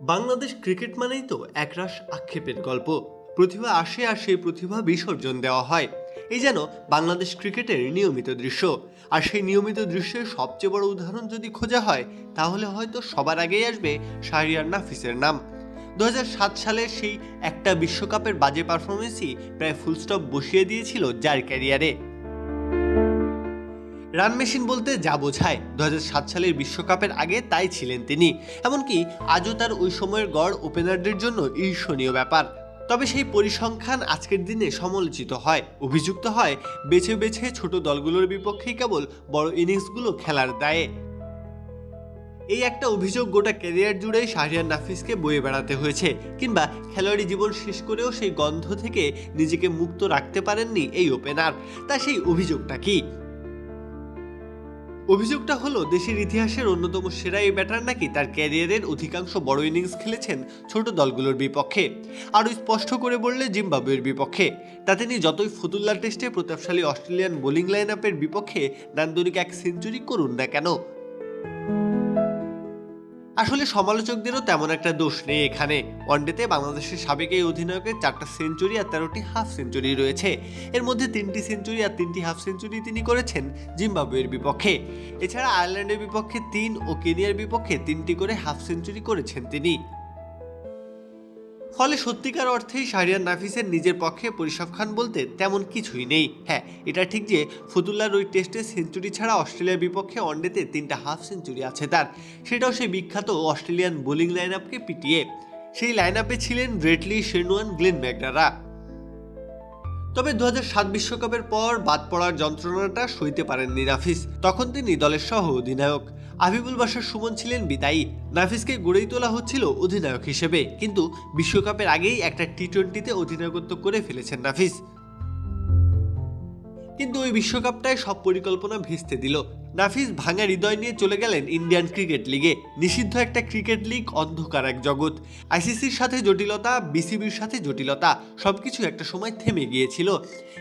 Bangladesh cricket মানেই তো একরাশ আক্ষেপের গল্প। প্রতিভা আসে আর সেই প্রতিভা বিসর্জন দেওয়া হয়। এই যেন বাংলাদেশ ক্রিকেটের নিয়মিত দৃশ্য। আর সেই নিয়মিত দৃশ্যের সবচেয়ে বড় উদাহরণ যদি খোঁজা হয়, তাহলে হয়তো সবার আগেই আসবে শাহরিয়ার নাফিসের নাম। দু হাজার সাত সালে সেই একটা বিশ্বকাপের বাজে পারফরমেন্সই প্রায় ফুলস্টপ বসিয়ে দিয়েছিল যার ক্যারিয়ারে রান মেশিন বলতে যা বোঝায় দু হাজার সাত সালের বিশ্বকাপের আগে তাই ছিলেন তিনি। এমনকি আজও তার ওই সময়ের গড় ওপেনারদের জন্য ঈর্ষণীয় ব্যাপার। তবে সেই পরিসংখ্যান আজকের দিনে সমালোচিত হয়, অভিযুক্ত হয়, বেছে বেছে ছোট দলগুলোর বিপক্ষেই কেবল বড় ইনিংসগুলো খেলার দায়ে। এই একটা অভিযোগ গোটা ক্যারিয়ার জুড়ে শাহরিয়ার নাফিসকে বয়ে বেড়াতে হয়েছে, কিংবা খেলোয়াড়ি জীবন শেষ করেও সেই গন্ধ থেকে নিজেকে মুক্ত রাখতে পারেননি এই ওপেনার। তা সেই অভিযোগটা কি? অভিযোগটা হলো, দেশের ইতিহাসের অন্যতম সেরা এই ব্যাটার নাকি তার ক্যারিয়ারের অধিকাংশ বড় ইনিংস খেলেছেন ছোট দলগুলোর বিপক্ষে। আরও স্পষ্ট করে বললে জিম্বাবুয়ের বিপক্ষে। তা তিনি যতই ফতুল্লা টেস্টে প্রতাপশালী অস্ট্রেলিয়ান বোলিং লাইন আপের বিপক্ষে নান্দনিক এক সেঞ্চুরি করুন না কেন? আসলে সমালোচকদেরও তেমন একটা দোষ নেই এখানে। ওয়ানডেতে বাংলাদেশের সাবেক এই অধিনায়কের চারটা সেঞ্চুরি আর তেরোটি হাফ সেঞ্চুরি রয়েছে। এর মধ্যে তিনটি সেঞ্চুরি আর তিনটি হাফ সেঞ্চুরি তিনি করেছেন জিম্বাবুয়ের বিপক্ষে। এছাড়া আয়ারল্যান্ডের বিপক্ষে তিন ও কেনিয়ার বিপক্ষে তিনটি করে হাফ সেঞ্চুরি করেছেন তিনি। ফলে সত্যিকার অর্থেই শাহরিয়ার নাফিসের নিজের পক্ষে পরিসংখ্যান বলতে তেমন কিছুই নেই। হ্যাঁ এটা ঠিক যে ফতুল্লার ওই টেস্টে সেঞ্চুরি ছাড়া অস্ট্রেলিয়ার বিপক্ষে ওয়ানডেতে তিনটা হাফ সেঞ্চুরি আছে তার। সেটাও সেই বিখ্যাত অস্ট্রেলিয়ান বোলিং লাইন আপকে পিটিয়ে। সেই লাইন আপে ছিলেন ব্রেটলি শেনওয়ান গ্লেন ম্যাকডারা তবে দু সাত বিশ্বকাপের পর বাদ পড়ার যন্ত্রণাটা সইতে পারেননি নাফিস। তখন তিনি দলের সহ অধিনায়ক আবিবুল বাসার সুমন ছিলেন বিদায়ী। নাফিসকে গড়েই তোলা হচ্ছিল অধিনায়ক হিসেবে। কিন্তু বিশ্বকাপের আগেই একটা টি টোয়েন্টিতে অধিনায়কত্ব করে ফেলেছেন নাফিস। কিন্তু ওই বিশ্বকাপটায় সব পরিকল্পনা ভেস্তে দিল। নাফিস ভাঙা হৃদয় নিয়ে চলে গেলেন ইন্ডিয়ান ক্রিকেট লিগে। নিষিদ্ধ একটা ক্রিকেট লিগ, অন্ধকার এক জগৎ। আইসিসির সাথে জটিলতা, বিসিবির সাথে জটিলতা, সবকিছু একটা সময় থেমে গিয়েছিল।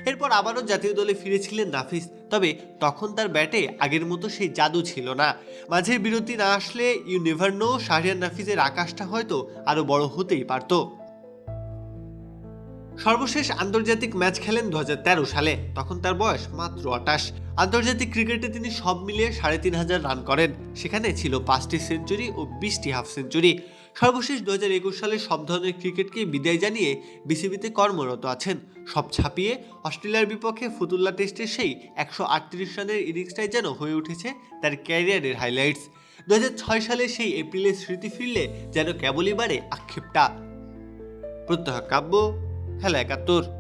এরপর আবারও জাতীয় দলে ফিরেছিলেন নাফিস। তবে তখন তার ব্যাটে আগের মতো সেই জাদু ছিল না। মাঝে বিরতি না আসলে ইউ নেভার নো, শাহরিয়ার নাফিসের আকাশটা হয়তো আরও বড় হতেই পারতো। সর্বশেষ আন্তর্জাতিক ম্যাচ খেলেন দু হাজার তেরো সালে। তখন তার বয়স মাত্র আটাশ আন্তর্জাতিক ক্রিকেটে তিনি সব মিলিয়ে সাড়ে তিন হাজার রান করেন। সেখানে ছিল পাঁচটি সেঞ্চুরি ও বিশটি হাফ সেঞ্চুরি। সর্বশেষ দু হাজার একুশ সালে সব ধরনের ক্রিকেটকে বিদায় জানিয়ে বিসিবিতে কর্মরত আছেন। সব ছাপিয়ে অস্ট্রেলিয়ার বিপক্ষে ফতুল্লা টেস্টে সেই একশো আটত্রিশ রানের ইনিংসটাই যেন হয়ে উঠেছে তার ক্যারিয়ারের হাইলাইটস। দু ছয় সালে সেই এপ্রিলের স্মৃতি ফিরলে যেন কেবলই বাড়ে আক্ষেপটা। প্রত্যহ কাব্য Relegator.